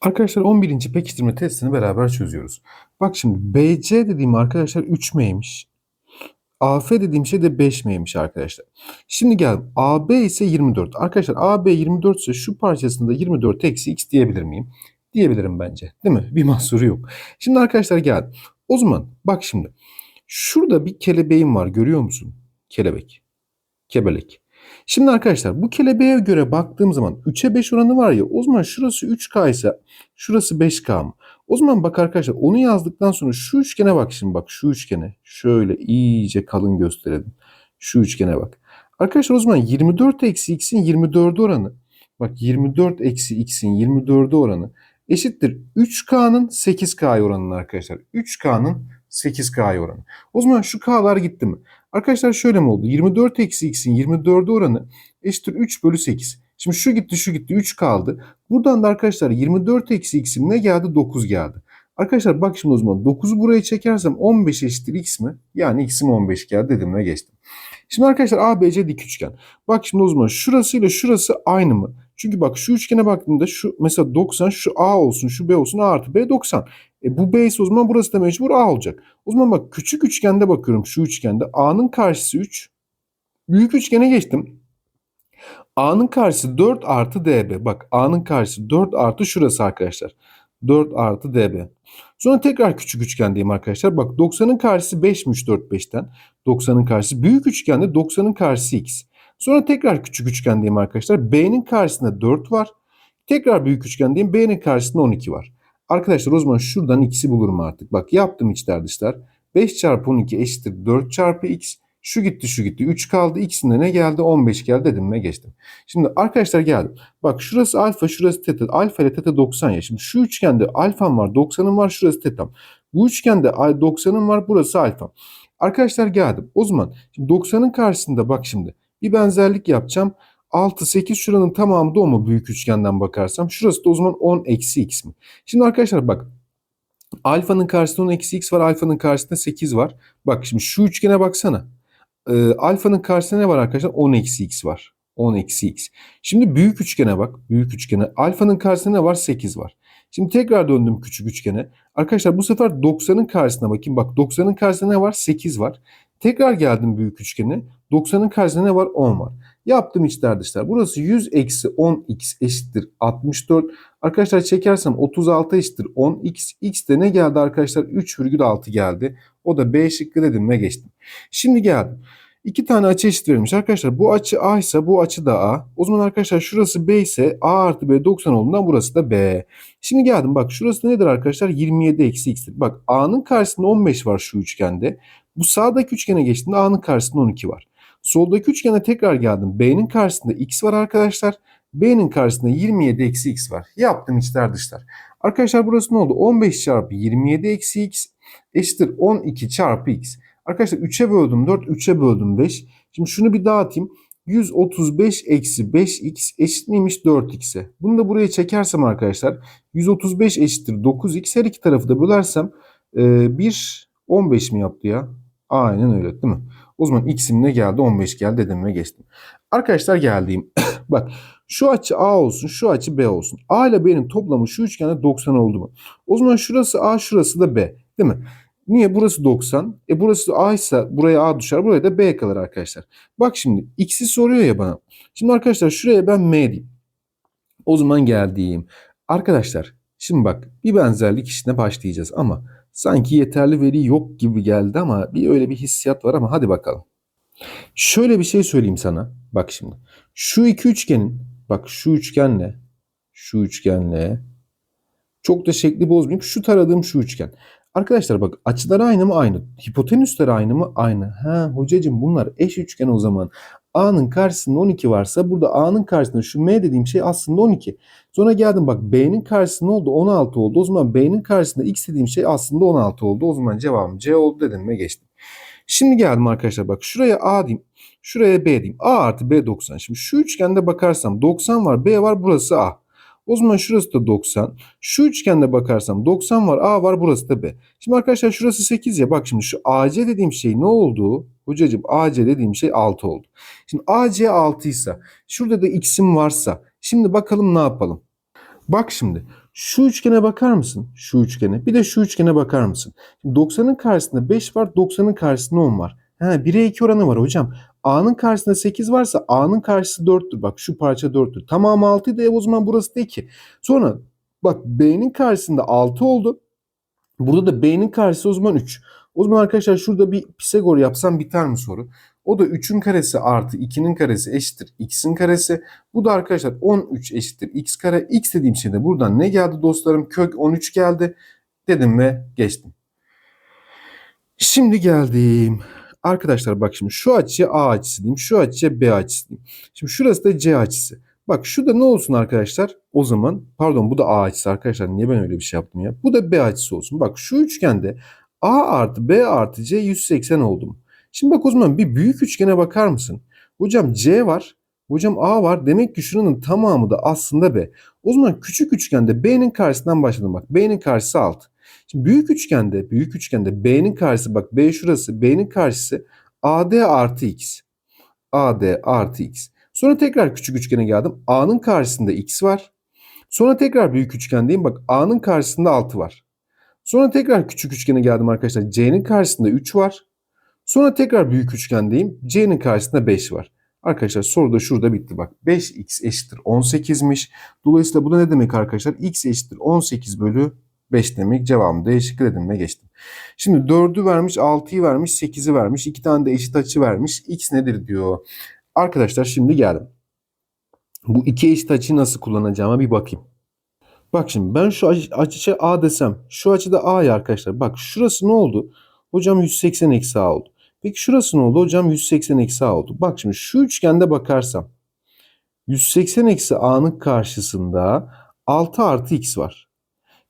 Arkadaşlar 11. pekiştirme testini beraber çözüyoruz. Bak şimdi BC dediğim arkadaşlar 3M'ymiş. AF dediğim şey de 5M'ymiş arkadaşlar. Şimdi gel AB ise 24. Arkadaşlar AB 24 ise şu parçasında 24 eksi x diyebilir miyim? Diyebilirim bence. Değil mi? Bir mahsuru yok. Şimdi arkadaşlar gel. O zaman bak şimdi. Şurada bir kelebeğim var görüyor musun? Kelebek. Kebelek. Şimdi arkadaşlar bu kelebeğe göre baktığım zaman 3'e 5 oranı var ya o zaman şurası 3K ise şurası 5K mı? O zaman bak arkadaşlar onu yazdıktan sonra şu üçgene bak şimdi bak şu üçgene şöyle iyice kalın gösterelim. Şu üçgene bak. Arkadaşlar o zaman 24 eksi x'in 24 oranı bak 24 eksi x'in 24 oranı eşittir 3K'nın 8K oranına arkadaşlar. 3K'nın 8K oranı. O zaman şu K'lar gitti mi? Arkadaşlar şöyle mi oldu? 24 eksi x'in 24 oranı eşittir 3 bölü 8. Şimdi şu gitti şu gitti 3 kaldı. Buradan da arkadaşlar 24 eksi x'im ne geldi? 9 geldi. Arkadaşlar bak şimdi o zaman 9'u buraya çekersem 15 eşittir x mi? Yani x'im 15 geldi dedim ve geçtim. Şimdi arkadaşlar ABC dik üçgen. Bak şimdi o zaman şurası ile şurası aynı mı? Çünkü bak şu üçgene baktığımda şu mesela 90 şu A olsun şu B olsun A artı B 90. E bu B ise o zaman burası da mecbur A olacak. O zaman bak küçük üçgende bakıyorum şu üçgende. A'nın karşısı 3. Büyük üçgene geçtim. A'nın karşısı 4 artı DB. Bak A'nın karşısı 4 artı şurası arkadaşlar. 4 artı DB. Sonra tekrar küçük üçgendeyim arkadaşlar. Bak 90'ın karşısı 5'miş 4 5'ten. 90'ın karşısı. Büyük üçgende 90'ın karşısı x. Sonra tekrar küçük üçgendeyim arkadaşlar. B'nin karşısında 4 var. Tekrar büyük üçgendeyim. B'nin karşısında 12 var. Arkadaşlar o zaman şuradan x'i bulurum artık. Bak yaptım içler dışlar. 5 çarpı 12 eşittir 4 çarpı x. Şu gitti şu gitti 3 kaldı. X'inde ne geldi? 15 geldi dedim ve geçtim. Şimdi arkadaşlar geldim. Bak şurası alfa şurası teta. Alfa ile teta 90 ya. Şimdi şu üçgende alfam var 90'ım var şurası tetam. Bu üçgende 90'ım var burası alfam. Arkadaşlar geldim. O zaman şimdi 90'ın karşısında bak şimdi bir benzerlik yapacağım. 6, 8 şuranın tamamı da o mu büyük üçgenden bakarsam? Şurası da o zaman 10 eksi x mi? Şimdi arkadaşlar bak. Alfanın karşısında 10 eksi x var. Alfanın karşısında 8 var. Bak şimdi şu üçgene baksana. Ee, alfanın karşısında ne var arkadaşlar? 10 eksi x var. 10 eksi x. Şimdi büyük üçgene bak. Büyük üçgene. Alfanın karşısında ne var? 8 var. Şimdi tekrar döndüm küçük üçgene. Arkadaşlar bu sefer 90'ın karşısına bakayım. Bak 90'ın karşısında ne var? 8 var. Tekrar geldim büyük üçgene. 90'ın karşısında ne var? 10 var. Yaptım içler dışlar. Burası 100 eksi 10x eşittir 64. Arkadaşlar çekersem 36 eşittir 10x. X de ne geldi arkadaşlar? 3,6 geldi. O da B şıkkı dedim ve geçtim. Şimdi geldim. İki tane açı eşit verilmiş. Arkadaşlar bu açı A ise bu açı da A. O zaman arkadaşlar şurası B ise A artı B 90 olduğundan burası da B. Şimdi geldim bak şurası nedir arkadaşlar? 27 eksi x'tir. Bak A'nın karşısında 15 var şu üçgende. Bu sağdaki üçgene geçtiğinde A'nın karşısında 12 var. Soldaki üçgene tekrar geldim. B'nin karşısında x var arkadaşlar. B'nin karşısında 27 eksi x var. Yaptım içler dışlar. Arkadaşlar burası ne oldu? 15 çarpı 27 eksi x eşittir 12 çarpı x. Arkadaşlar 3'e böldüm 4, 3'e böldüm 5. Şimdi şunu bir dağıtayım. 135 eksi 5x eşit miymiş 4x'e? Bunu da buraya çekersem arkadaşlar 135 eşittir 9x. Her iki tarafı da bölersem e, 1 15 mi yaptı ya? Aynen öyle değil mi? O zaman x'im ne geldi? 15 geldi dedim geçtim. Arkadaşlar geldiğim. Bak şu açı A olsun, şu açı B olsun. A ile B'nin toplamı şu üçgende 90 oldu mu? O zaman şurası A, şurası da B. Değil mi? Niye? Burası 90. E burası A ise buraya A düşer. Buraya da B kalır arkadaşlar. Bak şimdi x'i soruyor ya bana. Şimdi arkadaşlar şuraya ben M diyeyim. O zaman geldiğim. Arkadaşlar şimdi bak bir benzerlik işine başlayacağız ama sanki yeterli veri yok gibi geldi ama bir öyle bir hissiyat var ama hadi bakalım. Şöyle bir şey söyleyeyim sana. Bak şimdi. Şu iki üçgenin bak şu üçgenle şu üçgenle çok da şekli bozmayayım. Şu taradığım şu üçgen. Arkadaşlar bak açılar aynı mı? Aynı. Hipotenüsler aynı mı? Aynı. Ha hocacığım bunlar eş üçgen o zaman. A'nın karşısında 12 varsa burada A'nın karşısında şu M dediğim şey aslında 12. Sonra geldim bak B'nin karşısında oldu 16 oldu. O zaman B'nin karşısında X dediğim şey aslında 16 oldu. O zaman cevabım C oldu dedim ve geçtim. Şimdi geldim arkadaşlar bak şuraya A diyeyim. Şuraya B diyeyim. A artı B 90. Şimdi şu üçgende bakarsam 90 var B var burası A. O zaman şurası da 90. Şu üçgende bakarsam 90 var A var burası da B. Şimdi arkadaşlar şurası 8 ya bak şimdi şu AC dediğim şey ne oldu? Hocacığım AC dediğim şey 6 oldu. Şimdi AC 6 ise şurada da x'im varsa şimdi bakalım ne yapalım. Bak şimdi şu üçgene bakar mısın? Şu üçgene. Bir de şu üçgene bakar mısın? Şimdi 90'ın karşısında 5 var, 90'ın karşısında 10 var. He, 1'e 2 oranı var hocam. A'nın karşısında 8 varsa A'nın karşısı 4'tür. Bak şu parça 4'tür. Tamamı 6 idi. O zaman burası da 2. Sonra bak B'nin karşısında 6 oldu. Burada da B'nin karşısı o zaman 3. O zaman arkadaşlar şurada bir Pisagor yapsam biter mi soru? O da 3'ün karesi artı 2'nin karesi eşittir x'in karesi. Bu da arkadaşlar 13 eşittir x kare. x dediğim şey de buradan ne geldi dostlarım? Kök 13 geldi. Dedim ve geçtim. Şimdi geldim. Arkadaşlar bak şimdi şu açıya A açısı diyeyim. Şu açıya B açısı diyeyim. Şimdi şurası da C açısı. Bak şu da ne olsun arkadaşlar? O zaman pardon bu da A açısı arkadaşlar. Niye ben öyle bir şey yaptım ya? Bu da B açısı olsun. Bak şu üçgende A artı B artı C 180 oldu mu? Şimdi bak o zaman bir büyük üçgene bakar mısın? Hocam C var. Hocam A var. Demek ki şuranın tamamı da aslında B. O zaman küçük üçgende B'nin karşısından başladım bak. B'nin karşısı 6. Şimdi büyük üçgende, büyük üçgende B'nin karşısı bak B şurası. B'nin karşısı AD artı X. AD artı X. Sonra tekrar küçük üçgene geldim. A'nın karşısında X var. Sonra tekrar büyük üçgendeyim. Bak A'nın karşısında 6 var. Sonra tekrar küçük üçgene geldim arkadaşlar. C'nin karşısında 3 var. Sonra tekrar büyük üçgendeyim. C'nin karşısında 5 var. Arkadaşlar soru da şurada bitti bak. 5x eşittir 18'miş. Dolayısıyla bu da ne demek arkadaşlar? x eşittir 18 bölü 5 demek. Cevabımı değişiklik dedim ve geçtim. Şimdi 4'ü vermiş, 6'yı vermiş, 8'i vermiş. 2 tane de eşit açı vermiş. x nedir diyor. Arkadaşlar şimdi geldim. Bu iki eşit açıyı nasıl kullanacağıma bir bakayım. Bak şimdi ben şu açı, A desem. Şu açıda A ya arkadaşlar. Bak şurası ne oldu? Hocam 180 eksi A oldu. Peki şurası ne oldu? Hocam 180 eksi A oldu. Bak şimdi şu üçgende bakarsam. 180 eksi A'nın karşısında 6 artı X var.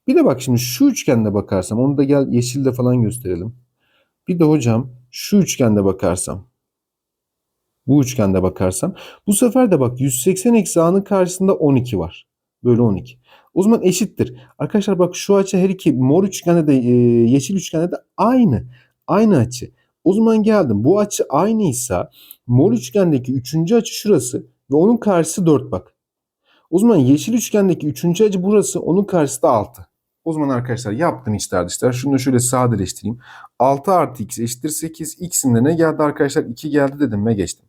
Bir de bak şimdi şu üçgende bakarsam. Onu da gel yeşilde falan gösterelim. Bir de hocam şu üçgende bakarsam. Bu üçgende bakarsam. Bu sefer de bak 180 eksi A'nın karşısında 12 var. Böyle 12. O zaman eşittir. Arkadaşlar bak şu açı her iki mor üçgende de e, yeşil üçgende de aynı. Aynı açı. O zaman geldim. Bu açı aynıysa mor üçgendeki üçüncü açı şurası ve onun karşısı 4 bak. O zaman yeşil üçgendeki üçüncü açı burası onun karşısı da 6. O zaman arkadaşlar yaptım içler dışlar. Şunu da şöyle sadeleştireyim. 6 artı x eşittir 8. X'in de ne geldi arkadaşlar? 2 geldi dedim ve geçtim.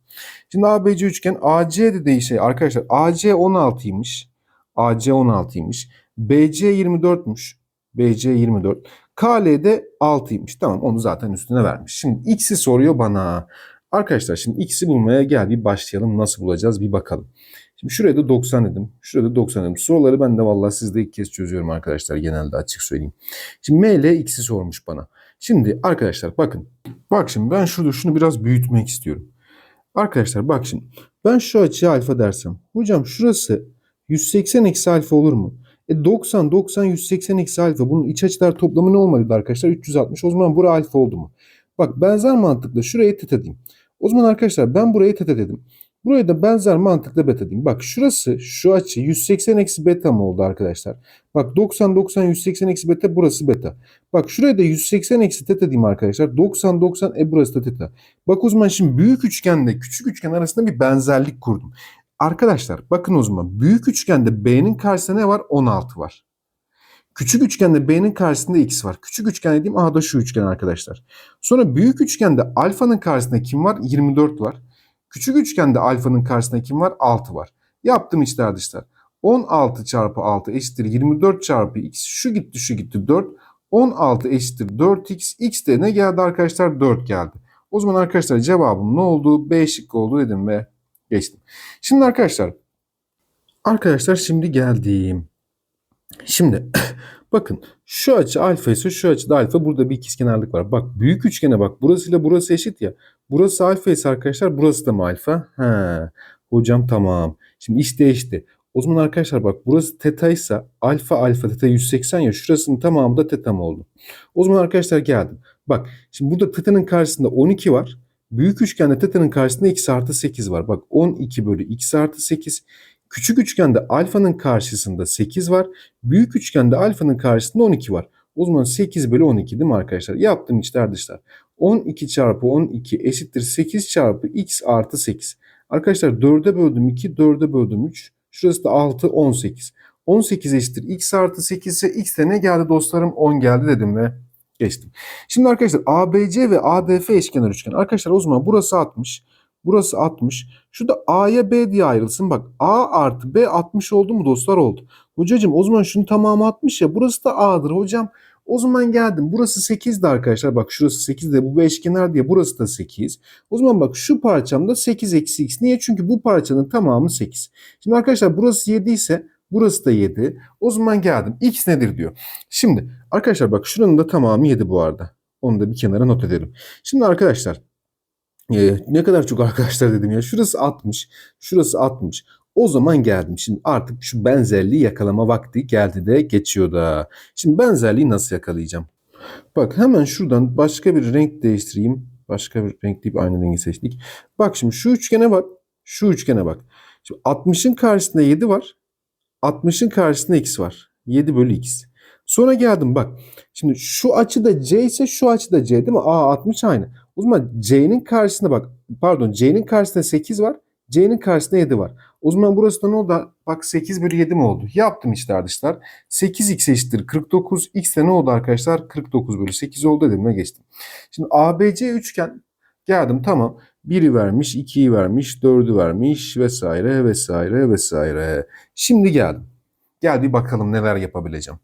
Şimdi ABC üçgen AC de değişiyor arkadaşlar. AC 16'ymış. AC 16'ymış. BC 24'müş. BC 24. KL de 6'ymış. Tamam onu zaten üstüne vermiş. Şimdi x'i soruyor bana. Arkadaşlar şimdi x'i bulmaya gel bir başlayalım. Nasıl bulacağız bir bakalım. Şimdi şuraya da 90 dedim. Şurada da 90 dedim. Soruları ben de vallahi sizde ilk kez çözüyorum arkadaşlar. Genelde açık söyleyeyim. Şimdi M ile x'i sormuş bana. Şimdi arkadaşlar bakın. Bak şimdi ben şurada şunu biraz büyütmek istiyorum. Arkadaşlar bak şimdi. Ben şu açıya alfa dersem. Hocam şurası 180 eksi alfa olur mu? E 90, 90, 180 eksi alfa. Bunun iç açılar toplamı ne olmalıydı arkadaşlar? 360. O zaman bura alfa oldu mu? Bak benzer mantıkla şuraya teta diyeyim. O zaman arkadaşlar ben buraya teta dedim. Buraya da benzer mantıkla beta diyeyim. Bak şurası şu açı 180 eksi beta mı oldu arkadaşlar? Bak 90 90 180 eksi beta burası beta. Bak şuraya da 180 eksi teta diyeyim arkadaşlar. 90 90 e burası da teta. Bak o zaman şimdi büyük üçgenle küçük üçgen arasında bir benzerlik kurdum. Arkadaşlar bakın o zaman büyük üçgende B'nin karşısında ne var? 16 var. Küçük üçgende B'nin karşısında X var. Küçük üçgen dediğim aha da şu üçgen arkadaşlar. Sonra büyük üçgende alfanın karşısında kim var? 24 var. Küçük üçgende alfanın karşısında kim var? 6 var. Yaptım içler dışlar. 16 çarpı 6 eşittir 24 çarpı x. Şu gitti şu gitti 4. 16 eşittir 4x. x de ne geldi arkadaşlar? 4 geldi. O zaman arkadaşlar cevabım ne oldu? B şıkkı oldu dedim ve geçtim. Şimdi arkadaşlar arkadaşlar şimdi geldim. Şimdi bakın şu açı alfa ise şu açıda alfa burada bir ikizkenarlık var. Bak büyük üçgene bak burasıyla burası eşit ya. Burası alfa ise arkadaşlar burası da mı alfa? He. Hocam tamam. Şimdi iş değişti. O zaman arkadaşlar bak burası teta ise alfa alfa teta 180 ya şurasının tamamı da teta mı oldu? O zaman arkadaşlar geldim. Bak şimdi burada teta'nın karşısında 12 var. Büyük üçgende teta'nın karşısında x artı 8 var. Bak 12 bölü x artı 8. Küçük üçgende alfanın karşısında 8 var. Büyük üçgende alfanın karşısında 12 var. O zaman 8 bölü 12 değil mi arkadaşlar? Yaptım içler dışlar. 12 çarpı 12 eşittir 8 çarpı x artı 8. Arkadaşlar 4'e böldüm 2, 4'e böldüm 3. Şurası da 6, 18. 18 eşittir x artı 8 ise x de ne geldi dostlarım? 10 geldi dedim ve geçtim. Şimdi arkadaşlar ABC ve ADF eşkenar üçgen. Arkadaşlar o zaman burası 60. Burası 60. Şurada A'ya B diye ayrılsın. Bak A artı B 60 oldu mu dostlar oldu. Hocacığım o zaman şunun tamamı 60 ya. Burası da A'dır hocam. O zaman geldim. Burası 8'di arkadaşlar. Bak şurası 8 de bu beşkenar diye. Burası da 8. O zaman bak şu parçamda 8 eksi x. Niye? Çünkü bu parçanın tamamı 8. Şimdi arkadaşlar burası 7 ise burası da 7. O zaman geldim. X nedir diyor. Şimdi arkadaşlar bak şuranın da tamamı 7 bu arada. Onu da bir kenara not edelim. Şimdi arkadaşlar ee, ne kadar çok arkadaşlar dedim ya. Şurası 60. Şurası 60. O zaman geldim. Şimdi artık şu benzerliği yakalama vakti geldi de geçiyor da. Şimdi benzerliği nasıl yakalayacağım? Bak hemen şuradan başka bir renk değiştireyim. Başka bir renk deyip aynı rengi seçtik. Bak şimdi şu üçgene bak. Şu üçgene bak. Şimdi 60'ın karşısında 7 var. 60'ın karşısında x var. 7 bölü x. Sonra geldim bak. Şimdi şu açı da c ise şu açı da c değil mi? Aa 60 aynı. O zaman c'nin karşısında bak. Pardon c'nin karşısında 8 var. c'nin karşısında 7 var. O zaman burası da ne oldu? Bak 8 bölü 7 mi oldu? Yaptım işte arkadaşlar. 8x eşittir 49. x de ne oldu arkadaşlar? 49 bölü 8 oldu dedim ve geçtim. Şimdi ABC üçgen geldim tamam. 1'i vermiş, 2'yi vermiş, 4'ü vermiş vesaire vesaire vesaire. Şimdi geldim. Gel bir bakalım neler yapabileceğim.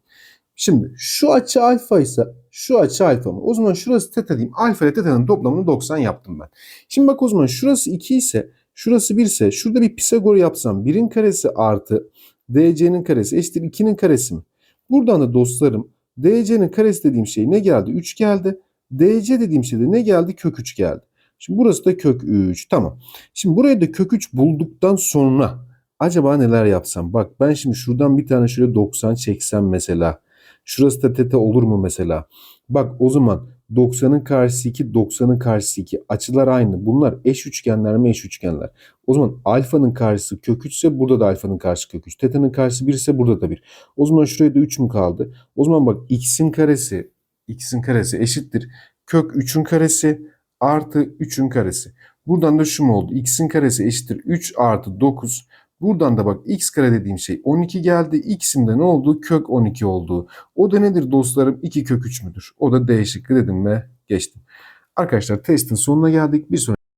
Şimdi şu açı alfa ise şu açı alfa mı? O zaman şurası teta diyeyim. Alfa ile teta'nın toplamını 90 yaptım ben. Şimdi bak o zaman şurası 2 ise şurası 1 ise şurada bir Pisagor yapsam 1'in karesi artı DC'nin karesi eşittir 2'nin karesi mi? Buradan da dostlarım DC'nin karesi dediğim şey ne geldi? 3 geldi. DC dediğim şey de ne geldi? Kök 3 geldi. Şimdi burası da kök 3. Tamam. Şimdi buraya da kök 3 bulduktan sonra acaba neler yapsam? Bak ben şimdi şuradan bir tane şöyle 90 çeksem mesela. Şurası da teta olur mu mesela? Bak o zaman 90'ın karşısı 2, 90'ın karşısı 2. Açılar aynı. Bunlar eş üçgenler mi eş üçgenler? O zaman alfanın karşısı kök 3 ise burada da alfanın karşısı kök 3. Teta'nın karşısı 1 ise burada da 1. O zaman şuraya da 3 mü kaldı? O zaman bak x'in karesi x'in karesi eşittir. Kök 3'ün karesi artı 3'ün karesi. Buradan da şu mu oldu? x'in karesi eşittir 3 artı 9. Buradan da bak x kare dediğim şey 12 geldi. X'im de ne oldu? Kök 12 oldu. O da nedir dostlarım? 2 kök 3 müdür? O da D dedim ve geçtim. Arkadaşlar testin sonuna geldik. Bir sonraki